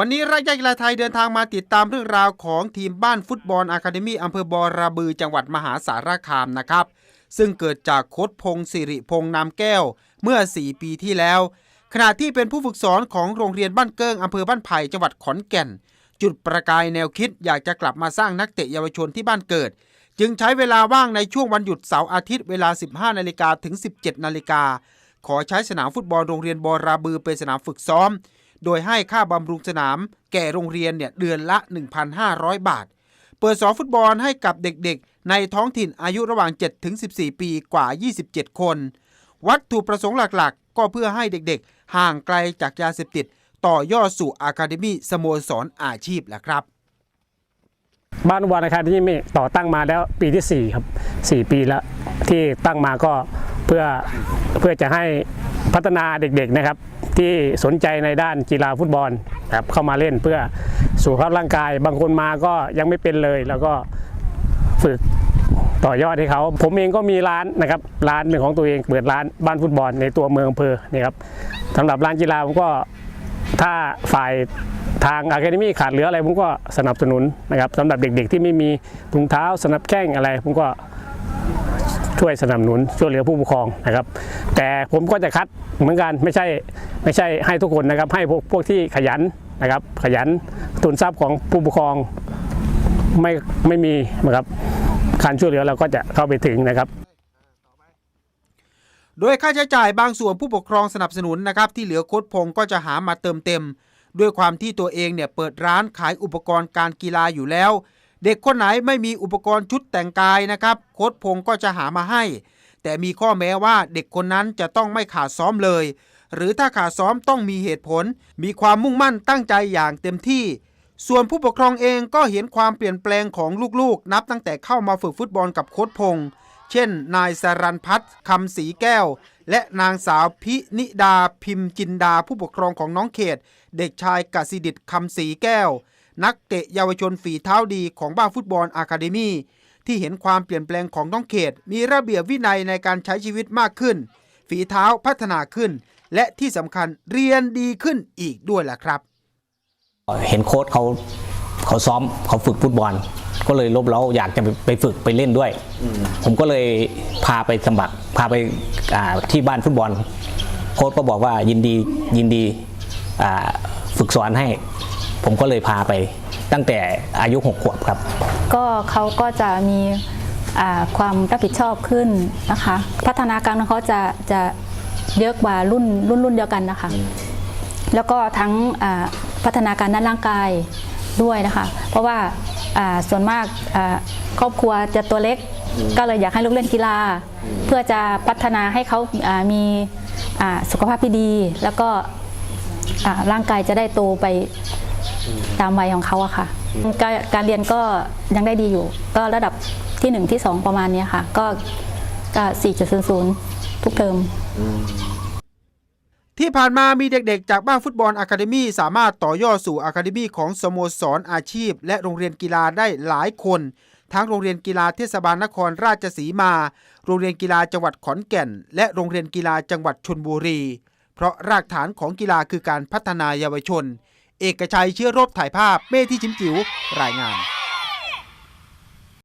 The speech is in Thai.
วันนี้รายการกีฬาไทยเดินทางมาติดตามเรื่องราวของทีมบ้านฟุตบอลอะคาเดมี่อำเภอบอระบือจังหวัดมหาสารคามนะครับ ซึ่งเกิดจากโค้ชพงศิริพงษ์นามแก้วเมื่อ 4 ปีที่แล้ว ขณะที่เป็นผู้ฝึกสอนของโรงเรียนบ้านเกิ้งอำเภอบ้านไผ่จังหวัดขอนแก่น จุดประกายแนวคิดอยากจะกลับมาสร้างนักเตะเยาวชนที่บ้านเกิด จึงใช้เวลาว่างในช่วงวันหยุดเสาร์อาทิตย์เวลา 15นาฬิกาถึง 17นาฬิกาขอใช้สนามฟุตบอลโรงเรียนบอราบือเป็นสนามฝึกซ้อม โดยให้ค่าบำรุงสนาม แก่โรงเรียนเนี่ยเดือนละ 1,500 บาท เปิดสอนฟุตบอลให้กับเด็กๆ ในท้องถิ่นอายุระหว่าง 7-14 ปีกว่า 27 คน วัตถุประสงค์หลักๆ ก็เพื่อให้เด็กๆ ห่างไกลจากยาเสพติด ต่อยอดสู่อาคาเดมี่สโมสรอาชีพแหละครับบ้านอุบลอาคาเดมี่ต่อตั้งมาแล้วปีที่ 4 ครับ 4 ปีแล้วที่ตั้งมาก็เพื่อเพื่อจะให้พัฒนาเด็กๆนะครับ ที่สนใจในด้านกีฬาฟุตบอลครับเข้ามาเล่นเพื่อสุขภาพร่างกาย บางคนมาก็ยังไม่เป็นเลย แล้วก็ฝึกต่อยอดให้เขาผมเองก็มีร้านนะครับร้านหนึ่งของตัวเองเปิดร้านบ้านฟุตบอลในตัวเมืองอำเภอนี่ครับสำหรับร้านกีฬาผมก็ถ้าฝ่ายทางอะคาเดมี่ขาดเหลืออะไรผมก็สนับสนุนนะครับสำหรับเด็กๆ ที่ไม่มีถุงเท้าสนับแข้งอะไรผมก็ช่วยสนับสนุนช่วยเหลือผู้ปกครองนะครับ แต่ผมก็จะคัด เหมือนกันไม่ใช่ไม่ใช่ให้ทุกคนนะครับ ให้พวกพวกที่ขยันนะครับ ขยันทุนทรัพย์ของผู้ปกครองไม่ไม่มีนะครับการช่วยเหลือเราก็จะเข้าไปถึงนะครับโดยค่าใช้จ่ายบางส่วนผู้ปกครองสนับสนุนนะครับที่เหลือโค้ดพงก็จะหามาเติมเต็ม ด้วยความที่ตัวเองเนี่ยเปิดร้านขายอุปกรณ์การกีฬาอยู่แล้ว เด็กคนไหนไม่มีอุปกรณ์ชุดแต่งกายนะครับ โค้ดพงก็จะหามาให้ แต่มีข้อแม้ว่าเด็กคนนั้นจะต้องไม่ขาดซ้อมเลย หรือถ้าขาดซ้อมต้องมีเหตุผล มีความมุ่งมั่นตั้งใจอย่างเต็มที่ ส่วนผู้ปกครองเองก็เห็นความเปลี่ยนแปลงของลูกๆ นับตั้งแต่เข้ามาฝึกฟุตบอลกับโค้ดพงศ์เช่น นายสรันพัฒน์คำศรีแก้ว และนางสาวพินิดาพิมพ์จินดาผู้ปกครองของน้องเขต เด็กชายกสิดิตคำศรีแก้ว นักเตะเยาวชนฝีเท้าดีของบ้าฟุตบอลอะคาเดมี่ ที่เห็นความเปลี่ยนแปลงของน้องเขต มีระเบียบวินัยในการใช้ชีวิตมากขึ้น ฝีเท้าพัฒนาขึ้น และที่สำคัญเรียนดีขึ้นอีกด้วยล่ะครับ เห็นโค้ชเขาเขาซ้อมเขาฝึกฟุตบอล ก็เลยลบเล้าอยากจะไปไปฝึกไปเล่นด้วย ผมก็เลยพาไปสมัครพาไปาที่บ้านฟุตบอล โค้ชก็บอกว่ายินดียินดีฝึกสอนให้ ผมก็เลยพาไป ตั้งแต่อายุหกขวบครับ ก็เขาก็จะมีอ่าความรับผิดชอบขึ้นนะคะ พัฒนาการของเขาจะจะเยอะกว่ารุ่นรุ่นรุ่นเดียวกันนะคะ แล้วก็ทั้งอ่าพัฒนาการด้านร่างกายด้วยนะคะ เพราะว่าอ่าส่วนมากอ่าครอบครัวจะตัวเล็กก็เลยอยากให้ลูกเล่นกีฬา เพื่อจะพัฒนาให้เขาอ่ามีอ่าสุขภาพที่ดี แล้วก็อ่าร่างกายจะได้โตไป ตามวัยของเขาอะค่ะ การการเรียนก็ยังได้ดีอยู่ ก็ระดับที่ 1 ที่ 2 ประมาณเนี้ยค่ะ ก็ก็4.00 ทุกเทอมที่ผ่านมามีเด็กๆ จากบ้านฟุตบอลอะคาเดมี่สามารถต่อยอดสู่อะคาเดมี่ของสโมสรอาชีพ และโรงเรียนกีฬาได้หลายคน ทั้งโรงเรียนกีฬาเทศบาลนครราชสีมา โรงเรียนกีฬาจังหวัดขอนแก่น และโรงเรียนกีฬาจังหวัดชนบุรี เพราะรากฐานของกีฬาคือการพัฒนาเยาวชน เอกชัยเชื้อโรคถ่ายภาพเม่ที่ชิมจิ๋วรายงาน